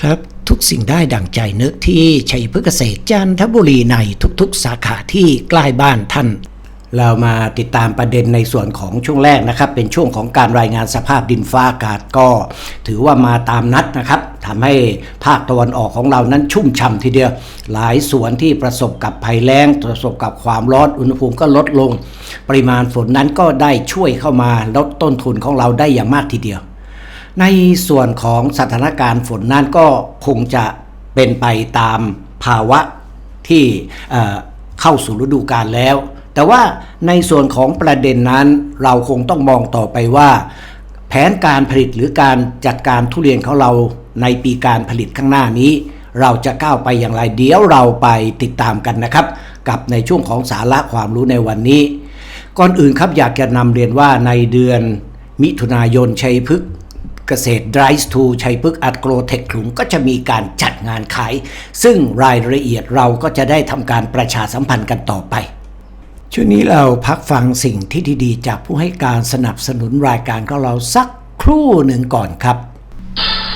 ครับทุกสิ่งได้ดั่งใจนึกที่ชัยพฤกษเกษตรจันทบุรีในทุกๆ สาขาที่ใกล้บ้านท่าน เรามาติดตามประเด็นในส่วนของช่วงแรกนะครับ เป็นช่วงของการรายงานสภาพดินฟ้าอากาศก็ ถือว่ามาตามนัดนะครับทำให้ภาคตะวันออกของเรานั้นชุ่มฉ่ำทีเดียว หลายสวนที่ประสบกับภัยแล้ง ประสบกับความร้อนอุณหภูมิก็ลดลง ปริมาณฝนนั้นก็ได้ช่วยเข้ามาลดต้นทุนของเราได้อย่างมากทีเดียว ในส่วนของสถานการณ์ฝนนั้นก็คงจะเป็นไปตามภาวะที่เเข้าสู่ฤดูกาลแล้ว แต่ว่าในส่วนของประเด็นนั้นเราคงต้องมองต่อไปว่า แผนการผลิตหรือการจัดการทุเรียนของเราในปีการผลิตข้างหน้านี้ เราจะก้าวไปอย่างไรเดี๋ยวเราไปติดตามกันนะครับ กับในช่วงของสาระความรู้ในวันนี้ ก่อนอื่นครับอยากจะนำเรียนว่าในเดือนมิถุนายนชัยพฤกษ์ เกษตร Drive to ชัยพฤกษ์อัตโกรเทคขลุงก็จะมีการจัดงานขาย ซึ่งรายละเอียดเราก็จะได้ทำการประชาสัมพันธ์กันต่อไป ช่วงนี้เราพักฟังสิ่งที่ดีๆ จากผู้ให้การสนับสนุนรายการของเราสักครู่หนึ่งก่อนครับ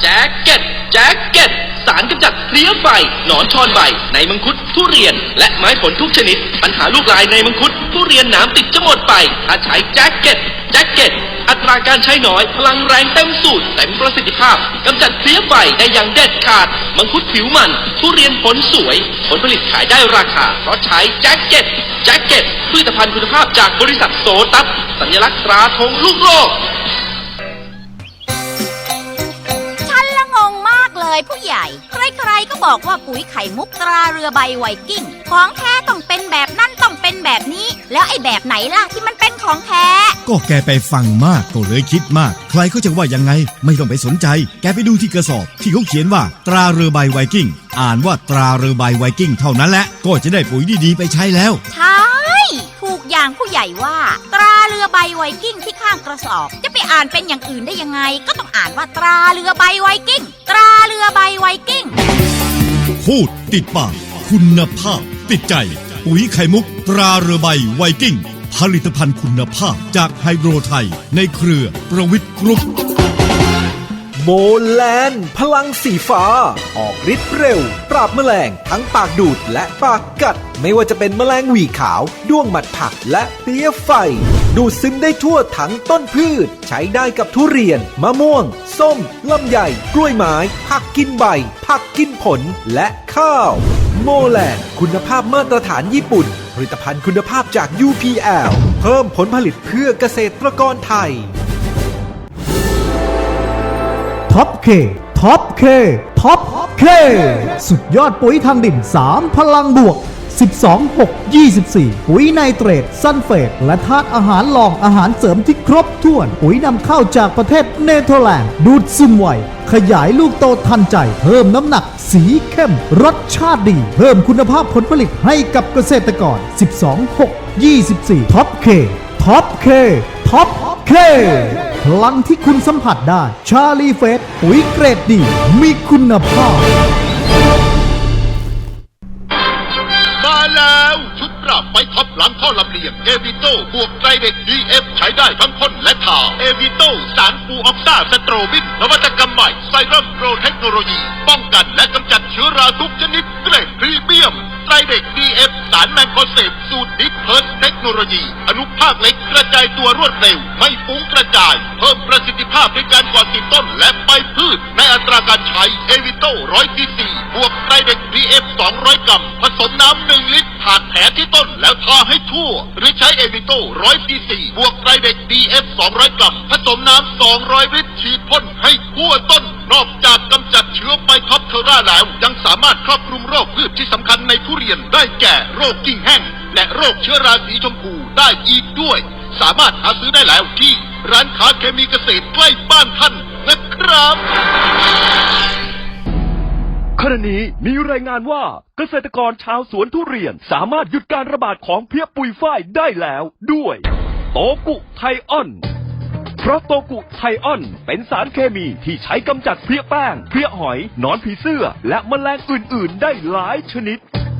แจ็คเก็ตแจ็คเก็ตสารกำจัดเพลี้ยไฟหนอนชอนใบ ในมังคุดทุเรียน และไม้ผลทุกชนิด ปัญหาลูกลายในมังคุดทุเรียนหนามติดจะหมดไป ถ้าใช้แจ็คเก็ตแจ็คเก็ต ราการใช้น้อย พลังแรงเต็มสูตรเต็มประสิทธิภาพกำจัดเพลี้ยไฟได้อย่างเด็ดขาด มังคุดผิวมัน ทุเรียนผลสวย ผลผลิตขายได้ราคา เพราะใช้แจ็คเก็ตแจ็คเก็ตผลิตภัณฑ์คุณภาพจากบริษัทโซตัส สัญลักษณ์ตราธงลูกโลกฉันละงงมากเลยผู้ใหญ่ ใครๆก็บอกว่าปุ๋ยไข่มุกตราเรือใบไวกิ้ง ของแท้ต้องเป็นแบบนั่นต้องเป็นแบบนี้ แล้วไอ้แบบไหนล่ะที่มันเป็น ของแท้ ก็แกไปฟังมากก็เลยคิดมาก ใครเขาจะว่ายังไง ไม่ต้องไปสนใจ แกไปดูที่กระสอบ ที่เขาเขียนว่า ตราเรือใบไวกิ้ง อ่านว่าตราเรือใบไวกิ้งเท่านั้นแหละ ก็จะได้ปุ๋ยดีๆไปใช้แล้ว ใช่ถูกอย่างผู้ใหญ่ว่า ตราเรือใบไวกิ้งที่ข้างกระสอบ จะไปอ่านเป็นอย่างอื่นได้ยังไง ก็ต้องอ่านว่าตราเรือใบไวกิ้ง ตราเรือใบไวกิ้ง พูดติดปากคุณภาพติดใจ ปุ๋ยไข่มุก ตราเรือใบไวกิ้ง ผลิตภัณฑ์คุณภาพจากไฮโดรไทย ในเครือประวิทย์กรุ๊ปโมแลนพลังสีฟ้า ออกฤทธิ์เร็ว ปราบแมลงทั้งปากดูดและปากกัด ไม่ว่าจะเป็นแมลงหวีขาว ด้วงหมัดผักและเพลี้ยไฟ ดูดซึมได้ทั่วทั้งต้นพืช ใช้ได้กับทุเรียน มะม่วง ส้มลำไย กล้วยไม้ ผักกินใบ ผักกินผลและข้าว โมแลนคุณภาพมาตรฐานญี่ปุ่น ผลิตภัณฑ์คุณภาพจาก UPL เพิ่มผลผลิตเพื่อเกษตรกรไทยท็อปเคท็อปเคท็อปเคสุดยอดปุ๋ยทางดิน 3 พลังบวก 12 6 24 ปุ๋ยไนเตรตซัลเฟต และธาตุอาหารรองอาหารเสริมที่ครบถ้วน ปุ๋ยนำเข้าจากประเทศเนเธอร์แลนด์ ดูดซึมไว ขยายลูกโตทันใจ เพิ่มน้ำหนัก สีเข้ม รสชาติดี เพิ่มคุณภาพผลผลิตให้กับเกษตรกร 12 6 24 ท็อปเค ท็อปเค ท็อปเคพลังที่คุณสัมผัสได้ ชาลีเฟสปุ๋ยเกรดดี มีคุณภาพ out! มาแล้วชุดปรับไฟท็อปหลังท่อลำเลียงเอวิโต้บวกไตรเด็กดีเอฟใช้ได้ทั้งพ่นและทาเอวิโต้สารฟูออกซ่าสโตรบินนวัตกรรมใหม่ไซรัมโปรเทคโนโลยี ป้องกันและกำจัดเชื้อราทุกชนิดเกรดพรีเมียมไตรเด็กดีเอฟสารแมงโคเซฟสูตรดิฟเพิร์สเทคโนโลยี อนุภาคเล็กกระจายตัวรวดเร็ว ไม่ฟุ้งกระจาย เพิ่มประสิทธิภาพในการก่อติดต้นและใบพืช ในอัตราการใช้เอวิโต้ร้อยซีซีบวกไตรเด็กดีเอฟสองร้อยกรัมผสมน้ำหนึ่งลิตรผ่านแผลที่ต้นแล้วทาให้ทั่ว หรือใช้เอวิโต้ร้อยซีซีบวกไตรเด็กดีเอฟสองร้อยกรัมผสมน้ำสองร้อยลิตรฉีดพ่นให้ทั่วต้น นอกจากกำจัดเชื้อไบท็อปเทอร่าแล้วยังสามารถครอบคลุมโรคพืชที่สำคัญในทุเรียนได้แก่โรคกิ่งแห้ง และโรคเชื้อราสีชมพูได้อีกด้วย สามารถหาซื้อได้แล้วที่ร้านค้าเคมีเกษตรใกล้บ้านท่านนะครับ ขณะนี้มีรายงานว่าเกษตรกรชาวสวนทุเรียนสามารถหยุดการระบาดของเพี้ยปุยฝ้ายได้แล้วด้วย โตกุไทออน เพราะโตกุไทออนเป็นสารเคมีที่ใช้กำจัดเพลี้ยแป้ง เพลี้ยหอย หนอนผีเสื้อ และแมลงอื่น ๆ ได้หลายชนิด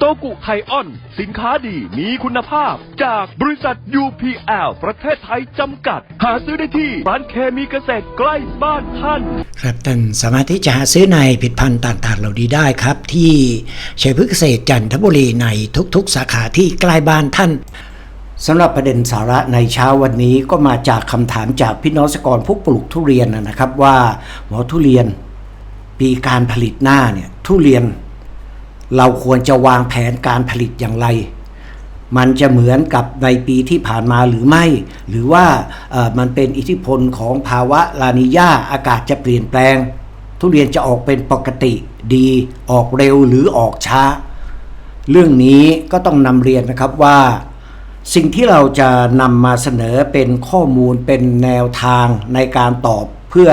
โตกุไทออน สินค้าดีมีคุณภาพ จากบริษัท UPL ประเทศไทยจำกัด หาซื้อได้ที่ร้านเคมีเกษตรใกล้บ้านท่านครับท่านสามารถที่จะหาซื้อในผลิดพันธ์ต่างๆ เหล่านี้ได้ครับ ที่ชัยพฤกษ์เกษตรจันทบุรีในทุกๆ สาขาที่ใกล้บ้านท่านสำหรับประเด็นสาระในเช้าวันนี้ก็มาจากคำถามจากพี่น้องเกษตรกรผู้ปลูกทุเรียนนะครับว่าหมอทุเรียนปีการผลิตหน้าเนี่ยทุเรียน เราควรจะวางแผนการผลิตอย่างไร มันจะเหมือนกับในปีที่ผ่านมาหรือไม่ หรือว่ามันเป็นอิทธิพลของภาวะลานิญาอากาศจะเปลี่ยนแปลง ทุเรียนจะออกเป็นปกติดีออกเร็วหรือออกช้า เรื่องนี้ก็ต้องนำเรียนนะครับว่าสิ่งที่เราจะนำมาเสนอเป็นข้อมูลเป็นแนวทางในการตอบเพื่อ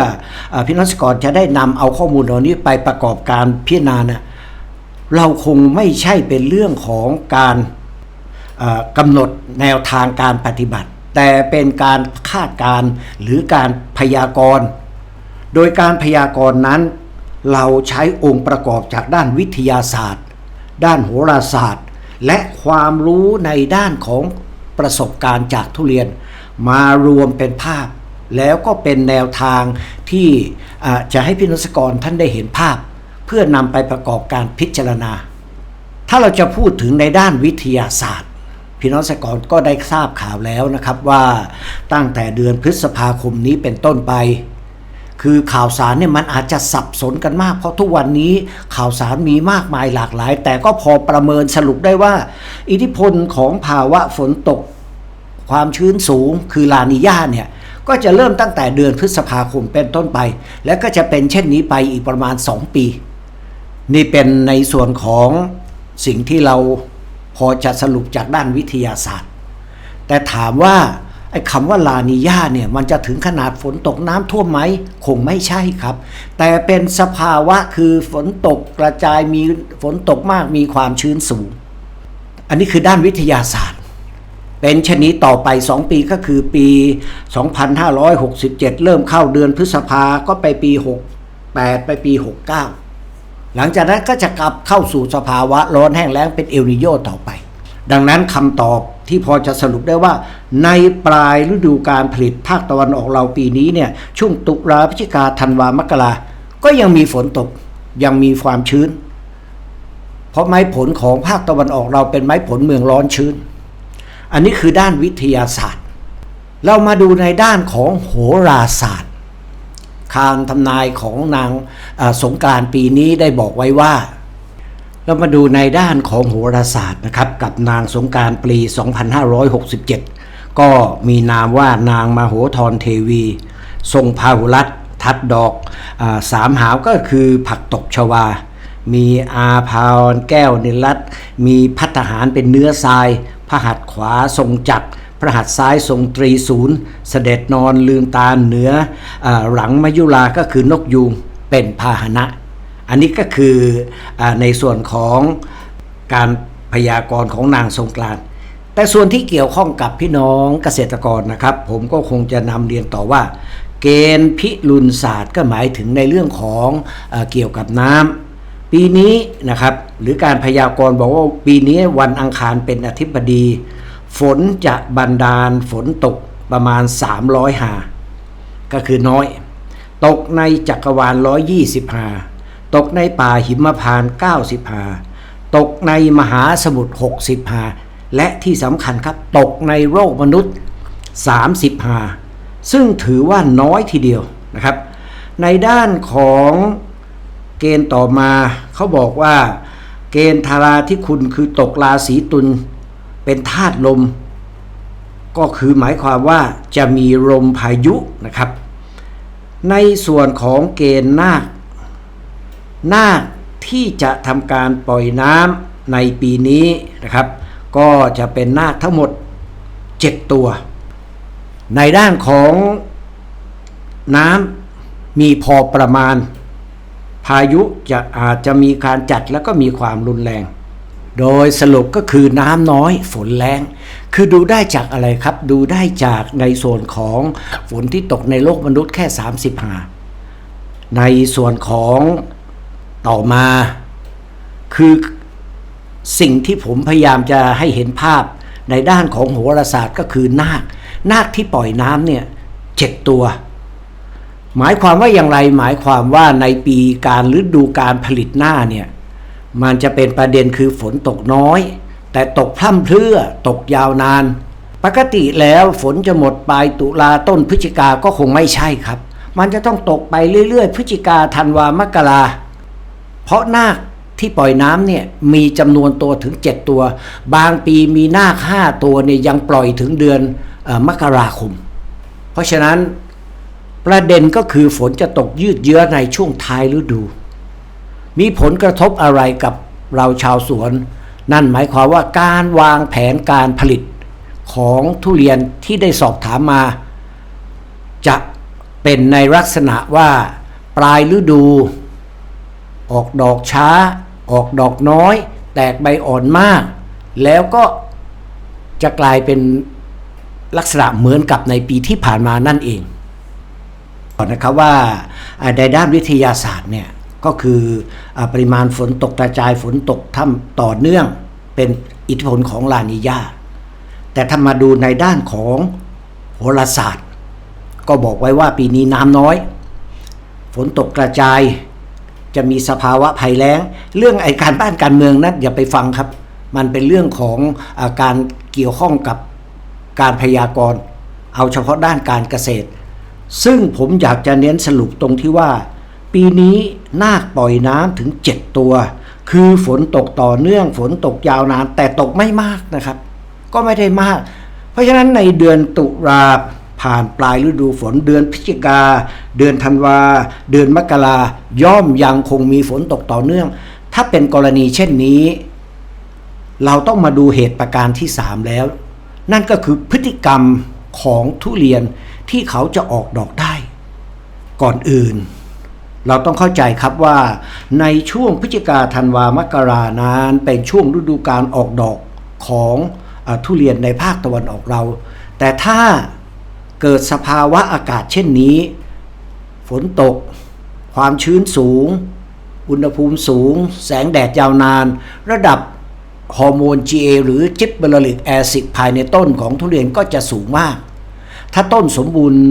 ออพี่นักสกรจะได้นำเอาข้อมูลเหล่านี้ไปประกอบการพิจารณานะ เราคงไม่ใช่เป็นเรื่องของการกำหนดแนวทางการปฏิบัติ แต่เป็นการคาดการ์หรือการพยากรณ์ โดยการพยากรณ์นั้น เราใช้องค์ประกอบจากด้านวิทยาศาสตร์ ด้านโหราศาสตร์ และความรู้ในด้านของประสบการณ์จากทุเรียน มารวมเป็นภาพ แล้วก็เป็นแนวทางที่จะให้พี่นสกรท่านได้เห็นภาพ เพื่อนำไปประกอบการพิจารณา ถ้าเราจะพูดถึงในด้านวิทยาศาสตร์ พี่น้องเกษตรกรก็ได้ทราบข่าวแล้วนะครับว่าตั้งแต่เดือนพฤษภาคมนี้เป็นต้นไป คือข่าวสารเนี่ยมันอาจจะสับสนกันมาก เพราะทุกวันนี้ข่าวสารมีมากมายหลากหลาย แต่ก็พอประเมินสรุปได้ว่า อิทธิพลของภาวะฝนตก ความชื้นสูง คือลานิญาเนี่ยก็จะเริ่มตั้งแต่เดือนพฤษภาคมเป็นต้นไป และก็จะเป็นเช่นนี้ไปอีกประมาณ 2 ปี นี่เป็นในส่วนของสิ่งที่เราพอจะสรุปจากด้านวิทยาศาสตร์ แต่ถามว่าไอ้คำว่าลานิญาเนี่ยมันจะถึงขนาดฝนตกน้ำท่วมไหม คงไม่ใช่ครับ แต่เป็นสภาวะคือฝนตกกระจายมีฝนตกมากมีความชื้นสูง อันนี้คือด้านวิทยาศาสตร์ เป็นชนิดต่อไป 2 ปีก็คือปี 2567 เริ่มเข้าเดือนพฤษภาก็ไปปี 68 ไปปี 69 หลังจากนั้นก็จะกลับเข้าสู่สภาวะร้อนแห้งแล้งเป็นเอลนิโยต่อไป ดังนั้นคำตอบที่พอจะสรุปได้ว่า ในปลายฤดูการผลิตภาคตะวันออกเราปีนี้เนี่ยช่วงตุลาพฤศจิกาธันวามกราก็ยังมีฝนตกยังมีความชื้น เพราะไม้ผลของภาคตะวันออกเราเป็นไม้ผลเมืองร้อนชื้น อันนี้คือด้านวิทยาศาสตร์ เรามาดูในด้านของโหราศาสตร์ คางทำนายของนางสงกานต์ปีนี้ได้บอกไว้ว่า เรามาดูในด้านของโหราศาสตร์นะครับ กับนางสงการปี 2567 ก็มีนามว่านางมโหธรเทวี ทรงพาหุรัตทัดดอกอสามหาวก็คือผักตบชวา มีอาภารแก้วนิรัตมีพัฒหารเป็นเนื้อทรายพระหัตถ์ขวาทรงจักร พระหัตถ์ซ้ายทรงตรีศูนย์ เสด็จนอนลืมตาเหนืออหลังมยุราก็คือนกยูงเป็นพาหนะ อันนี้ก็คืออในส่วนของการพยากรณ์ของนางสงกรานแต่ส่วนที่เกี่ยวข้องกับพี่น้องเกษตรกรนะครับ ผมก็คงจะนำเรียนต่อว่า เกณฑ์พิรุณศาสตร์ก็หมายถึงในเรื่องของเอเกี่ยวกับน้ำปีนี้นะครับหรือการพยากรณ์บอกว่าปีนี้วันอังคารเป็นอธิบดี ฝนจะบันดาลฝนตกประมาณ 300 หา ก็คือน้อย ตกในจักรวาล 125ตกในป่าหิมพานต์95ตกในมหาสมุทร65และที่สำคัญครับ ตกในโลกมนุษย์35ซึ่งถือว่าน้อยทีเดียวนะครับ ในด้านของเกณฑ์ต่อมาเขาบอกว่า เกณฑ์ธาราที่คุณคือตกราศีตุล เป็นธาตุลม ก็คือหมายความว่าจะมีลมพายุนะครับ ในส่วนของเกณฑ์นาคนาคที่จะทำการปล่อยน้ำในปีนี้นะครับ ก็จะเป็นนาคทั้งหมด 7 ตัว ในด้านของน้ำมีพอประมาณ พายุจะอาจจะมีการจัดแล้วก็มีความรุนแรง โดยสรุปก็คือน้ำน้อยฝนแรงคือดูได้จากอะไรครับ ดูได้จากในส่วนของฝนที่ตกในโลกมนุษย์แค่35ในส่วนของต่อมา คือสิ่งที่ผมพยายามจะให้เห็นภาพในด้านของโหราศาสตร์ก็คือนาค นาคที่ปล่อยน้ำเนี่ยเจ็ดตัว หมายความว่าอย่างไรหมายความว่าในปีการฤดูการผลิตหน้าเนี่ย มันจะเป็นประเด็นคือฝนตกน้อย แต่ตกพร่ำเพรื่อตกยาวนาน ปกติแล้วฝนจะหมดปลายตุลาต้นพฤศจิกาก็คงไม่ใช่ครับ มันจะต้องตกไปเรื่อยๆ พฤศจิกาธันวามกราเพราะนาคที่ปล่อยน้ำเนี่ยมีจำนวนตัวถึง 7 ตัว บางปีมีนาค5ตัวเนี่ยยังปล่อยถึงเดือนอมกราคม เพราะฉะนั้นประเด็นก็คือฝนจะตกยืดเยื้อในช่วงท้ายฤดู มีผลกระทบอะไรกับเราชาวสวน นั่นหมายความว่าการวางแผนการผลิตของทุเรียนที่ได้สอบถามมา จะเป็นในลักษณะว่าปลายฤดู ออกดอกช้า ออกดอกน้อย แตกใบอ่อนมาก แล้วก็จะกลายเป็นลักษณะเหมือนกับในปีที่ผ่านมานั่นเองก่อนนะครับว่าในด้านวิทยาศาสตร์เนี่ย ก็คืออปริมาณฝนตกกระจายฝนตกท่ำต่อเนื่องเป็นอิทธิพลของลานิญาแต่ถ้ามาดูในด้านของโหราศาสตร์ ก็บอกไว้ว่าปีนี้น้ำน้อย ฝนตกกระจาย จะมีสภาวะภัยแล้ง เรื่องไอการบ้านการเมืองนั้นอย่าไปฟังครับ มันเป็นเรื่องของอาการเกี่ยวข้องกับการพยากรณ์ เอาเฉพาะด้านการเกษตร ซึ่งผมอยากจะเน้นสรุปตรงที่ว่า ปีนี้นาคปล่อยน้ำถึง 7 ตัว คือฝนตกต่อเนื่องฝนตกยาวนาน แต่ตกไม่มากนะครับ ก็ไม่ได้มาก เพราะฉะนั้นในเดือนตุลาผ่านปลายฤดูฝนเดือนพฤศจิกา เดือนธันวา เดือนมกราย่อมยังคงมีฝนตกต่อเนื่อง ถ้าเป็นกรณีเช่นนี้ เราต้องมาดูเหตุประการที่ 3 แล้ว นั่นก็คือพฤติกรรมของทุเรียนที่เขาจะออกดอกได้ ก่อนอื่น เราต้องเข้าใจครับว่าในช่วงพฤศจิกาธันวามกรานั้นเป็นช่วงฤดูการออกดอกของอทุเรียนในภาคตะวันออกเรา แต่ถ้าเกิดสภาวะอากาศเช่นนี้ ฝนตก ความชื้นสูง อุณหภูมิสูง แสงแดดยาวนาน ระดับฮอร์โมน GA หรือจิบเบลลิกแอซิดภายในต้นของทุเรียนก็จะสูงมาก ถ้าต้นสมบูรณ์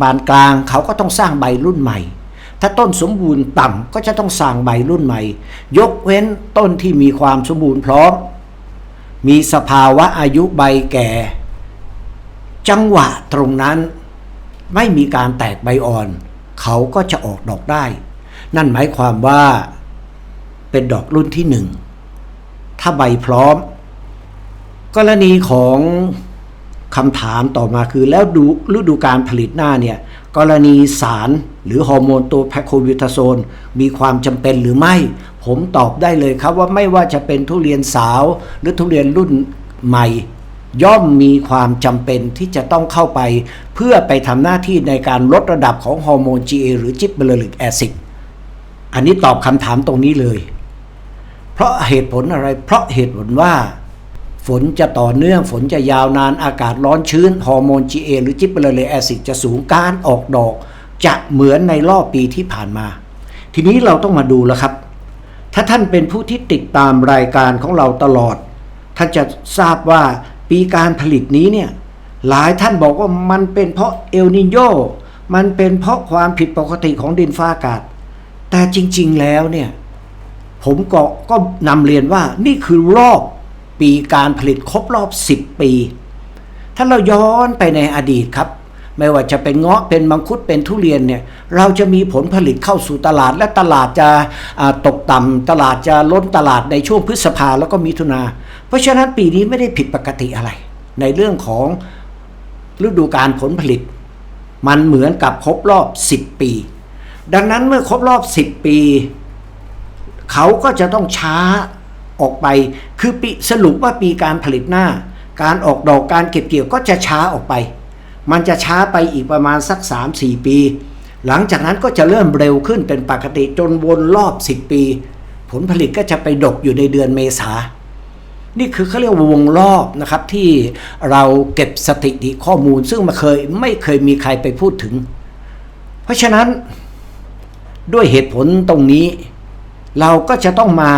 ปานกลางเขาก็ต้องสร้างใบรุ่นใหม่ ถ้าต้นสมบูรณ์ต่ำก็จะต้องสร้างใบรุ่นใหม่ ยกเว้นต้นที่มีความสมบูรณ์พร้อม มีสภาวะอายุใบแก่ จังหวะตรงนั้น ไม่มีการแตกใบอ่อน เขาก็จะออกดอกได้ นั่นหมายความว่าเป็นดอกรุ่นที่หนึ่งถ้าใบพร้อม กรณีของคำถามต่อมาคือแล้วดูฤดูการผลิตหน้าเนี่ย กรณีสารหรือฮอร์โมนตัวแพคโคบิวทาโซน มีความจำเป็นหรือไม่ ผมตอบได้เลยครับว่าไม่ว่าจะเป็นทุเรียนสาว หรือทุเรียนรุ่นใหม่ ย่อมมีความจำเป็นที่จะต้องเข้าไป เพื่อไปทำหน้าที่ในการลดระดับของฮอร์โมน GA หรือจิบเบลลิกแอซิดอันนี้ตอบคำถามตรงนี้เลย เพราะเหตุผลอะไร เพราะเหตุผลว่า ฝนจะต่อเนื่องฝนจะยาวนานอากาศร้อนชื้น ฮอร์โมน GA หรือจิบเบลลิกแอซิดจะสูงการออกดอก จะเหมือนในรอบปีที่ผ่านมา ทีนี้เราต้องมาดูแล้วครับ ถ้าท่านเป็นผู้ที่ติดตามรายการของเราตลอด ท่านจะทราบว่าปีการผลิตนี้เนี่ยหลายท่านบอกว่ามันเป็นเพราะเอลนิโยมันเป็นเพราะความผิดปกติของดินฟ้าอากาศ แต่จริง ๆแล้วเนี่ยผมก็ก็นำเรียนว่านี่คือรอบ ปีการผลิตครบรอบ 10 ปี ถ้าเราย้อนไปในอดีตครับ ไม่ว่าจะเป็นเงาะเป็นมังคุดเป็นทุเรียนเนี่ยเราจะมีผลผลิตเข้าสู่ตลาดและตลาดจะตกต่ำตลาดจะล้นตลาดในช่วงพฤษภาแล้วก็มิถุนาเพราะฉะนั้นปีนี้ไม่ได้ผิดปกติอะไร ในเรื่องของฤดูการผลผลิต มันเหมือนกับครบรอบ 10 ปี ดังนั้นเมื่อครบรอบ 10 ปี เขาก็จะต้องช้า ออกไป คือปีสรุปว่าปีการผลิตหน้า การออกดอกการเก็บเกี่ยวก็จะช้าออกไป มันจะช้าไปอีกประมาณสัก 3-4 ปี หลังจากนั้นก็จะเริ่มเร็วขึ้นเป็นปกติจนวนรอบ 10 ปี ผลผลิตก็จะไปดกอยู่ในเดือนเมษานี่คือเขาเรียกว่าวงรอบนะครับที่เราเก็บสถิติข้อมูล ซึ่งมาเคยไม่เคยมีใครไปพูดถึง เพราะฉะนั้นด้วยเหตุผลตรงนี้ เราก็จะต้องมา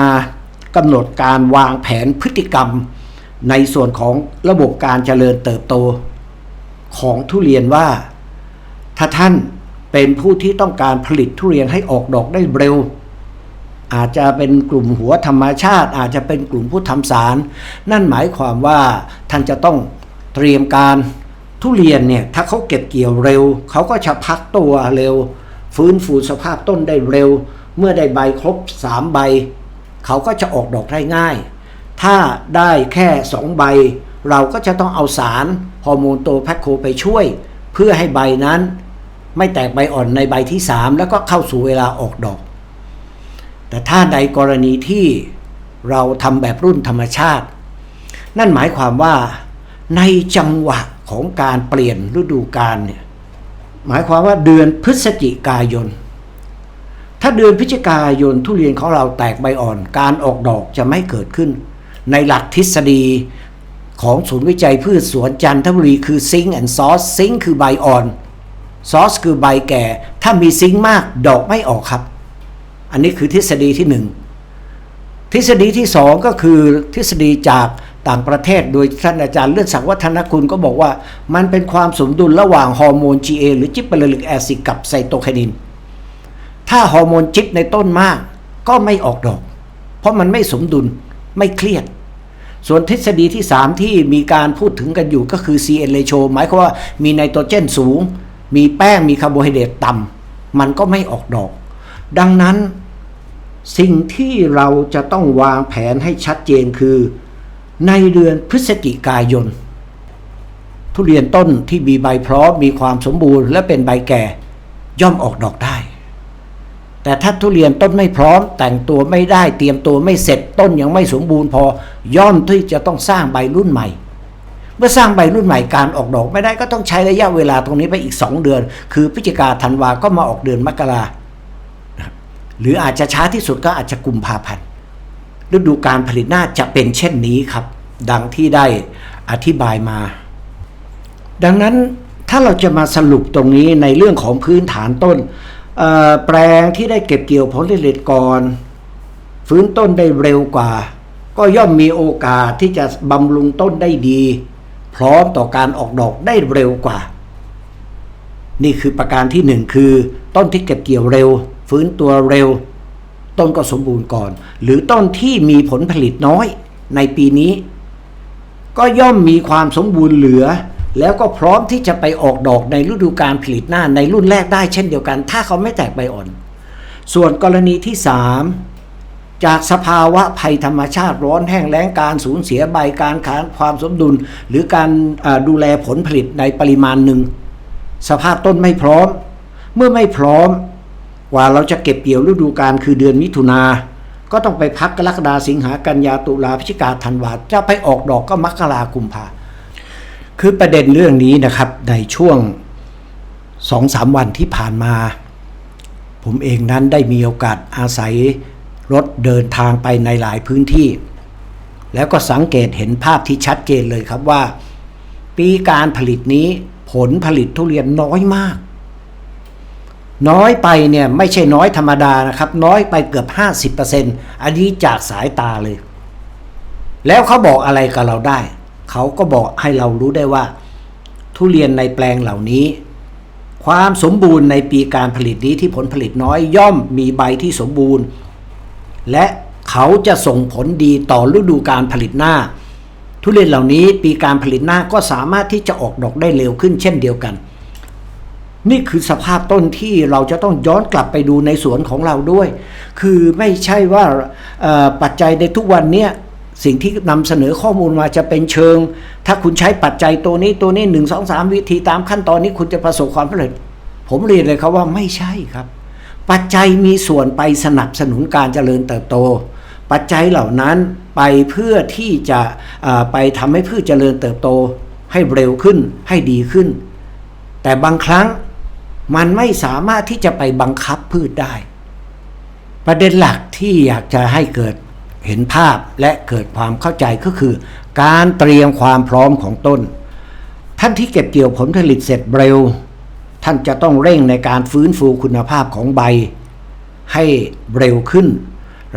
กำหนดการวางแผนพฤติกรรม ในส่วนของระบบการเจริญเติบโต ของทุเรียนว่า ถ้าท่านเป็นผู้ที่ต้องการผลิตทุเรียนให้ออกดอกได้เร็ว อาจจะเป็นกลุ่มหัวธรรมชาติ อาจจะเป็นกลุ่มผู้ทำสาร นั่นหมายความว่าท่านจะต้องเตรียมการทุเรียนเนี่ยถ้าเขาเก็บเกี่ยวเร็ว เขาก็จะพักตัวเร็ว ฟื้นฟูสภาพต้นได้เร็ว เมื่อได้ใบครบ 3 ใบ เขาก็จะออกดอกได้ง่าย ถ้าได้แค่ 2 ใบ เราก็จะต้องเอาสารฮอร์โมนโตแพคโคไปช่วย เพื่อให้ใบนั้น ไม่แตกใบอ่อนในใบที่ 3 แล้วก็เข้าสู่เวลาออกดอก แต่ถ้าในกรณีที่เราทำแบบรุ่นธรรมชาติ นั่นหมายความว่าในจังหวะของการเปลี่ยนฤดูกาลเนี่ยหมายความว่าเดือนพฤศจิกายน ถ้าเดือนพฤศจิกายนทุเรียนของเราแตกใบอ่อน การออกดอกจะไม่เกิดขึ้น ในหลักทฤษฎีของศูนย์วิจัยพืชสวนจันทบุรีคือซิงค์แอนด์ซอสซิงค์คือใบอ่อนซอสคือใบแก่ ถ้ามีซิงค์มากดอกไม่ออกครับ อันนี้คือทฤษฎีที่หนึ่งทฤษฎีที่สองก็คือทฤษฎีจากต่างประเทศโดยท่านอาจารย์เลื่อนศักดิ์วัฒนคุณก็บอกว่า มันเป็นความสมดุลระหว่างฮอร์โมน GA หรือจิปเปอร์ลิกแอซิดกับไซโตไคนิน ถ้าฮอร์โมนจิปในต้นมาก ก็ไม่ออกดอก เพราะมันไม่สมดุลไม่เครียด ส่วนทฤษฎีที่ 3 ที่มีการพูดถึงกันอยู่ก็คือ CN ratio หมายความว่ามีไนโตรเจนสูง มีแป้งมีคาร์โบไฮเดรตต่ำมันก็ไม่ออกดอก ดังนั้นสิ่งที่เราจะต้องวางแผนให้ชัดเจนคือ ในเดือนพฤศจิกายน ทุเรียนต้นที่มีใบพร้อมมีความสมบูรณ์และเป็นใบแก่ ย่อมออกดอกได้ แต่ถ้าทุเรียนต้นไม่พร้อม แต่งตัวไม่ได้เตรียมตัวไม่เสร็จต้นยังไม่สมบูรณ์พอ ย่อมที่จะต้องสร้างใบรุ่นใหม่ เมื่อสร้างใบรุ่นใหม่การออกดอกไม่ได้ก็ต้องใช้ระยะเวลาตรงนี้ไปอีก 2 เดือน คือพฤศจิกาธันวาก็มาออกเดือนมกราหรืออาจจะช้าที่สุดก็อาจจะกุมภาพันธ์ฤดูการผลิตหน้าจะเป็นเช่นนี้ครับ ดังที่ได้อธิบายมา ดังนั้นถ้าเราจะมาสรุปตรงนี้ในเรื่องของพื้นฐานต้น แปลงที่ได้เก็บเกี่ยวผลผลิตก่อน ฟื้นต้นได้เร็วกว่า ก็ย่อมมีโอกาสที่จะบำรุงต้นได้ดี พร้อมต่อการออกดอกได้เร็วกว่า นี่คือประการที่หนึ่งคือ ต้นที่เก็บเกี่ยวเร็ว ฟื้นตัวเร็ว ต้นก็สมบูรณ์ก่อน หรือต้นที่มีผลผลิตน้อยในปีนี้ ก็ย่อมมีความสมบูรณ์เหลือ แล้วก็พร้อมที่จะไปออกดอกในฤดูการผลิตหน้าในรุ่นแรกได้เช่นเดียวกัน ถ้าเขาไม่แตกใบอ่อน ส่วนกรณีที่ 3 จากสภาวะภัยธรรมชาติร้อนแห้งแล้งการสูญเสียใบการขาดความสมดุล หรือการดูแลผลผลิตในปริมาณหนึ่ง สภาพต้นไม่พร้อม เมื่อไม่พร้อมกว่าเราจะเก็บเกี่ยวฤดูกาลคือเดือนมิถุนาก็ต้องไปพักกรกฎาสิงหากันยาตุลาพฤศจิกาธันวาจะไปออกดอกก็มกรากุมภา คือประเด็นเรื่องนี้นะครับในช่วงสองสามวันที่ผ่านมา ผมเองนั้นได้มีโอกาสอาศัยรถเดินทางไปในหลายพื้นที่ แล้วก็สังเกตเห็นภาพที่ชัดเจนเลยครับว่า ปีการผลิตนี้ผลผลิตทุเรียนน้อยมาก น้อยไปเนี่ยไม่ใช่น้อยธรรมดานะครับ น้อยไปเกือบ 50%อันนี้จากสายตาเลย แล้วเขาบอกอะไรกับเราได้ เขาก็บอกให้เรารู้ได้ว่า ทุเรียนในแปลงเหล่านี้ ความสมบูรณ์ในปีการผลิตนี้ที่ผลผลิตน้อยย่อมมีใบที่สมบูรณ์ และเขาจะส่งผลดีต่อฤดูการผลิตหน้า ทุเรียนเหล่านี้ปีการผลิตหน้าก็สามารถที่จะออกดอกได้เร็วขึ้นเช่นเดียวกัน นี่คือสภาพต้นที่เราจะต้องย้อนกลับไปดูในสวนของเราด้วย คือไม่ใช่ว่าปัจจัยในทุกวันเนี้ย สิ่งที่นำเสนอข้อมูลมาจะเป็นเชิง ถ้าคุณใช้ปัจจัยตัวนี้ตัวนี้หนึ่งสองสามวิธีตามขั้นตอนนี้คุณจะประสบความสำเร็จ ผมเรียนเลยครับว่าไม่ใช่ครับ ปัจจัยมีส่วนไปสนับสนุนการเจริญเติบโต ปัจจัยเหล่านั้นไปเพื่อที่จะไปทำให้พืชเจริญเติบโต ให้เร็วขึ้นให้ดีขึ้น แต่บางครั้งมันไม่สามารถที่จะไปบังคับพืชได้ ประเด็นหลักที่อยากจะให้เกิด เห็นภาพและเกิดความเข้าใจก็คือ การเตรียมความพร้อมของต้น ท่านที่เก็บเกี่ยวผลผลิตเสร็จเร็ว ท่านจะต้องเร่งในการฟื้นฟูคุณภาพของใบ ให้เร็วขึ้น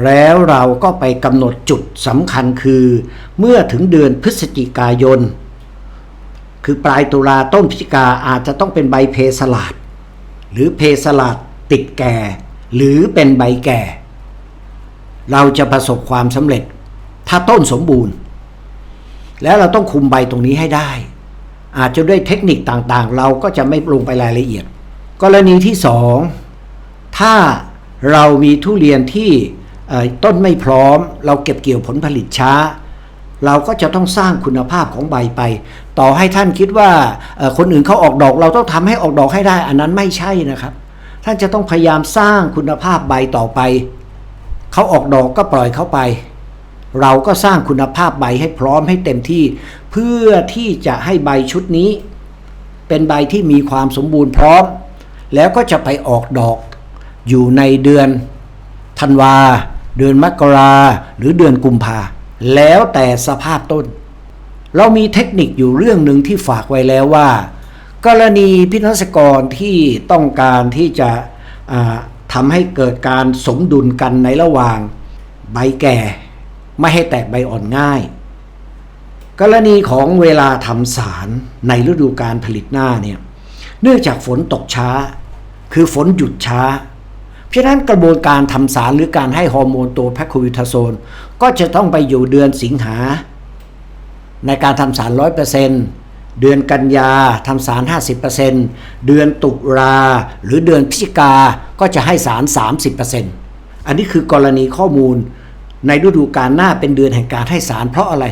แล้วเราก็ไปกำหนดจุดสำคัญคือ เมื่อถึงเดือนพฤศจิกายน คือปลายตุลาต้นพฤศจิกาอาจจะต้องเป็นใบเพสลาด หรือเพสลาดติดแก่ หรือเป็นใบแก่ เราจะประสบความสำเร็จ ถ้าต้นสมบูรณ์ แล้วเราต้องคุมใบตรงนี้ให้ได้ อาจจะด้วยเทคนิคต่างๆ เราก็จะไม่ลงไปรายละเอียด กรณีที่สองถ้าเรามีทุเรียนที่ต้นไม่พร้อม เราเก็บเกี่ยวผลผลิตช้า เราก็จะต้องสร้างคุณภาพของใบไป ต่อให้ท่านคิดว่าคนอื่นเขาออกดอก เราต้องทำให้ออกดอกให้ได้ อันนั้นไม่ใช่นะครับ ท่านจะต้องพยายามสร้างคุณภาพใบต่อไป เขาออกดอกก็ปล่อยเขาไป เราก็สร้างคุณภาพใบให้พร้อมให้เต็มที่ เพื่อที่จะให้ใบชุดนี้ เป็นใบที่มีความสมบูรณ์พร้อม แล้วก็จะไปออกดอก อยู่ในเดือนธันวา เดือนมกราหรือเดือนกุมภาแล้วแต่สภาพต้น เรามีเทคนิคอยู่เรื่องหนึ่งที่ฝากไว้แล้วว่า กรณีพินัสกรที่ต้องการที่จะ ทำให้เกิดการสมดุลกันในระหว่าง ใบแก่ ไม่ให้แตกใบอ่อนง่าย กรณีของเวลาทำสารในฤดูการผลิตหน้าเนี่ยเนื่องจากฝนตกช้า คือฝนหยุดช้า เพราะนั้นกระบวนการทำสารหรือการให้ฮอร์โมนตัวแพคโควิทาโซน ก็จะต้องไปอยู่เดือนสิงหา ในการทำสาร 100%เดือนกันยาทำสาร 50%เดือนตุลาหรือเดือนพฤศจิกา ก็จะให้สาร 30%อันนี้คือกรณีข้อมูลในฤดูกาลหน้าเป็นเดือนแห่งการให้สาร เพราะอะไร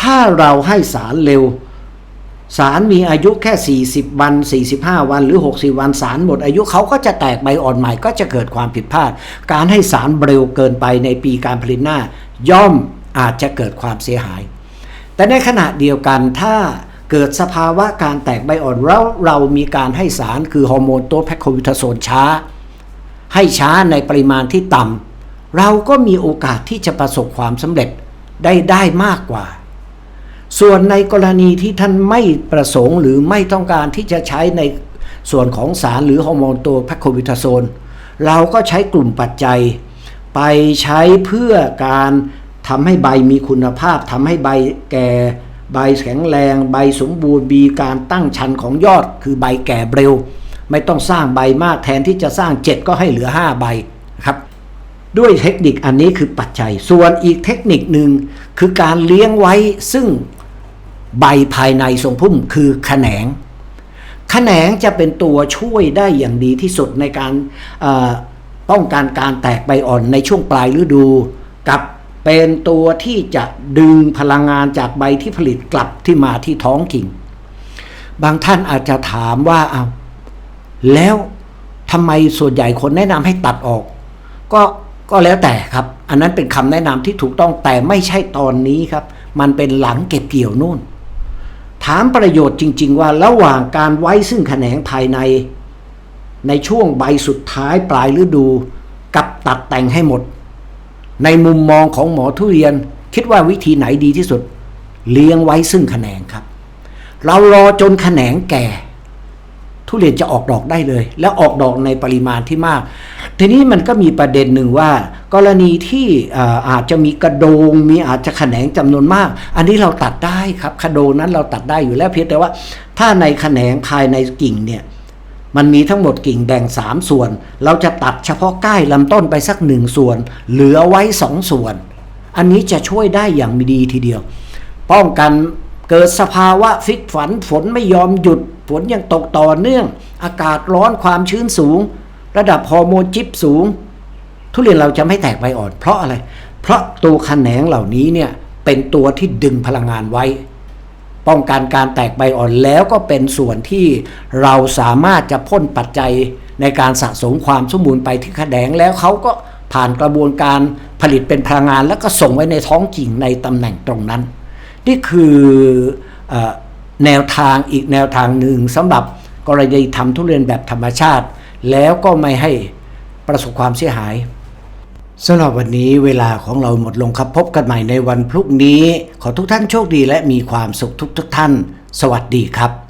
ถ้าเราให้สารเร็ว สารมีอายุแค่ 40 วัน 45 วันหรือ 60 วันสารหมดอายุเขาก็จะแตกใบอ่อนใหม่ก็จะเกิดความผิดพลาด การให้สารเร็วเกินไปในปีการผลิตหน้า ย่อมอาจจะเกิดความเสียหาย แต่ในขณะเดียวกันถ้าเกิดสภาวะการแตกใบอ่อนแล้วเรามีการให้สารคือฮอร์โมนตัวแพคโควิทาโซนช้า ให้ช้าในปริมาณที่ต่ำเราก็มีโอกาสที่จะประสบความสำเร็จได้ได้มากกว่า ส่วนในกรณีที่ท่านไม่ประสงค์หรือไม่ต้องการที่จะใช้ในส่วนของสารหรือฮอร์โมนตัวแพคโควิทาโซน เราก็ใช้กลุ่มปัจจัย ไปใช้เพื่อการทำให้ใบมีคุณภาพทำให้ใบแก่ใบแข็งแรง ใบสมบูรณ์มีการตั้งชันของยอด คือใบแก่เร็ว ไม่ต้องสร้างใบมากแทนที่จะสร้าง 7 ก็ให้เหลือ 5 ใบครับ ด้วยเทคนิคอันนี้คือปัจจัย ส่วนอีกเทคนิคหนึ่งคือการเลี้ยงไว้ซึ่งใบภายในทรงพุ่มคือแขนงแขนงจะเป็นตัวช่วยได้อย่างดีที่สุดในการป้องกันการแตกใบอ่อนในช่วงปลายฤดูกับเป็นตัวที่จะดึงพลังงานจากใบที่ผลิตกลับที่มาที่ท้องกิ่ง บางท่านอาจจะถามว่าเอา แล้วทำไมส่วนใหญ่คนแนะนำให้ตัดออก ก็ก็แล้วแต่ครับ อันนั้นเป็นคำแนะนำที่ถูกต้องแต่ไม่ใช่ตอนนี้ครับ มันเป็นหลังเก็บเกี่ยวนู่น ถามประโยชน์จริง ๆ ว่าระหว่างการไว้ซึ่งแขนงภายใน ในช่วงใบสุดท้ายปลายฤดู กับตัดแต่งให้หมด ในมุมมองของหมอทุเรียนคิดว่าวิธีไหนดีที่สุด เลี้ยงไว้ซึ่งแขนงครับ เรารอจนแขนงแก่ ทุเรียนจะออกดอกได้เลย แล้วออกดอกในปริมาณที่มาก ทีนี้มันก็มีประเด็นหนึ่งว่า กรณีที่อาจจะมีกระโดง มีอาจจะแขนงจำนวนมาก อันนี้เราตัดได้ครับกระโดงนั้นเราตัดได้อยู่แล้วเพียงแต่ว่า ถ้าในแขนงภายในกิ่งเนี่ยมันมีทั้งหมดกิ่งแบ่งสามส่วน เราจะตัดเฉพาะใกล้ลำต้นไปสักหนึ่งส่วน เหลือไว้สองส่วน อันนี้จะช่วยได้อย่างมีดีทีเดียว ป้องกันเกิดสภาวะฟิกฝันฝนไม่ยอมหยุด ฝนยังตกต่อเนื่อง อากาศร้อนความชื้นสูง ระดับฮอร์โมนจิบสูง ทุเรียนเราจะไม่แตกใบอ่อน เพราะอะไร เพราะตัวแขนงเหล่านี้เนี่ยเป็นตัวที่ดึงพลังงานไว้ ป้องกันการแตกใบอ่อนแล้วก็เป็นส่วนที่เราสามารถจะพ่นปัจจัยในการสะสมความสมบูรณ์ไปที่แขนงแล้วเขาก็ผ่านกระบวนการผลิตเป็นพลังงาน แล้วก็ส่งไว้ในท้องกิ่งในตำแหน่งตรงนั้น นี่คืออ แนวทางอีกแนวทางหนึ่งสำหรับกรณีทำทุเรียนแบบธรรมชาติ แล้วก็ไม่ให้ประสบความเสียหายสำหรับวันนี้เวลาของเราหมดลงครับพบกันใหม่ในวันพรุ่งนี้ ขอทุกท่านโชคดีและมีความสุขทุกทุกท่าน สวัสดีครับ